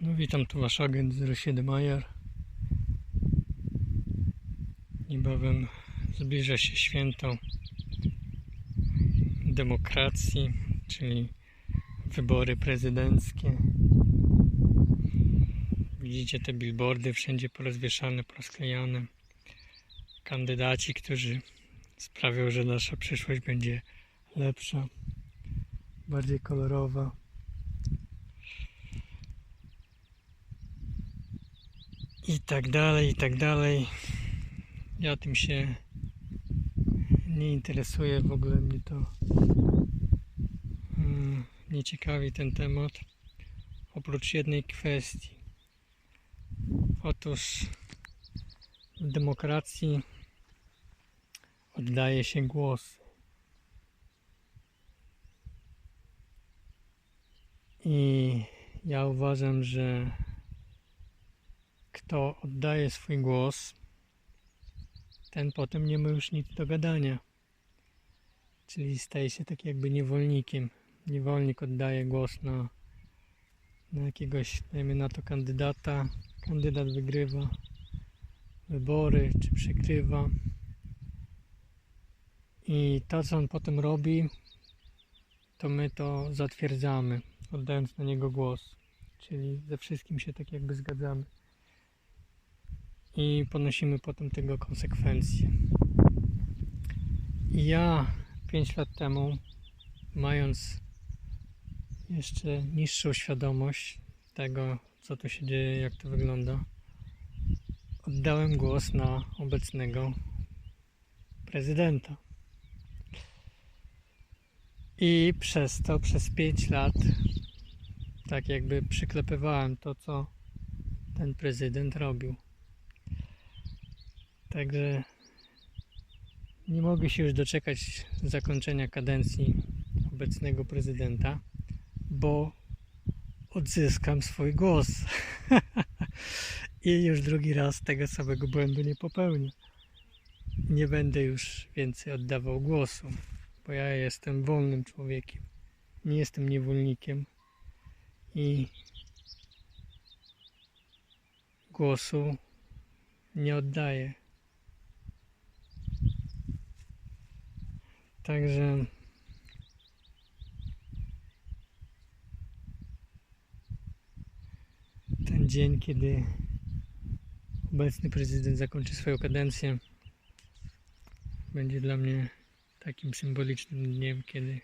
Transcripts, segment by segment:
No witam, tu wasz agent 07 Majer. Niebawem zbliża się święto demokracji, czyli wybory prezydenckie. Widzicie te billboardy wszędzie porozwieszane, porozklejane. Kandydaci, którzy sprawią, że nasza przyszłość będzie lepsza, bardziej kolorowa. I tak dalej, i tak dalej. Ja tym się nie interesuję, w ogóle mnie to mm, nie ciekawi ten temat. Oprócz jednej kwestii. Otóż w demokracji oddaje się głos. I ja uważam, że kto oddaje swój głos, ten potem nie ma już nic do gadania. Czyli staje się tak jakby niewolnikiem. Niewolnik oddaje głos na, na jakiegoś, dajmy na to, kandydata. Kandydat wygrywa wybory, czy przegrywa. I to, co on potem robi, to my to zatwierdzamy, oddając na niego głos. Czyli ze wszystkim się tak jakby zgadzamy i ponosimy potem tego konsekwencje. Ja 5 lat temu, mając jeszcze niższą świadomość tego, co tu się dzieje, jak to wygląda, oddałem głos na obecnego prezydenta. I przez to, przez 5 lat, tak jakby przyklepywałem to, co ten prezydent robił. Także nie mogę się już doczekać zakończenia kadencji obecnego prezydenta, bo odzyskam swój głos. I już drugi raz tego samego błędu nie popełnię. Nie będę już więcej oddawał głosu, bo ja jestem wolnym człowiekiem. Nie jestem niewolnikiem i głosu nie oddaję. Także ten dzień, kiedy obecny prezydent zakończy swoją kadencję, będzie dla mnie takim symbolicznym dniem, kiedy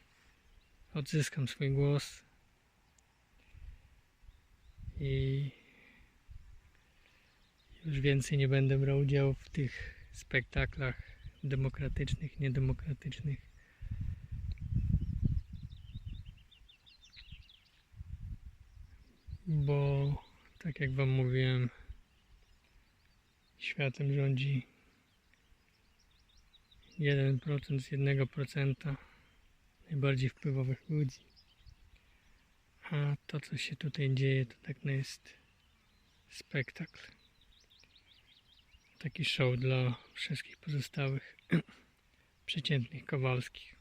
odzyskam swój głos i już więcej nie będę brał udziału w tych spektaklach demokratycznych, niedemokratycznych. Bo tak jak Wam mówiłem, światem rządzi 1% z 1% najbardziej wpływowych ludzi. A to, co się tutaj dzieje, to tak jest spektakl. Taki show dla wszystkich pozostałych przeciętnych Kowalskich.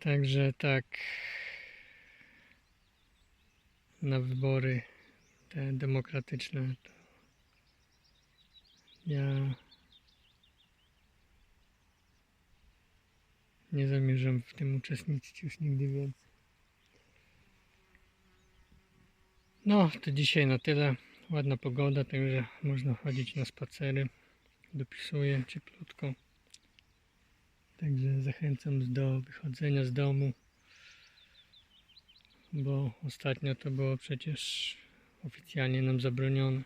Także tak na wybory te demokratyczne ja nie zamierzam w tym uczestniczyć już nigdy więcej. No, to dzisiaj na tyle. Ładna pogoda, także można chodzić na spacery. Dopisuję cieplutko. Także zachęcam do wychodzenia z domu, bo ostatnio to było przecież oficjalnie nam zabronione.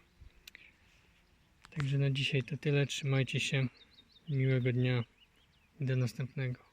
Także na dzisiaj to tyle. Trzymajcie się. Miłego dnia. Do następnego.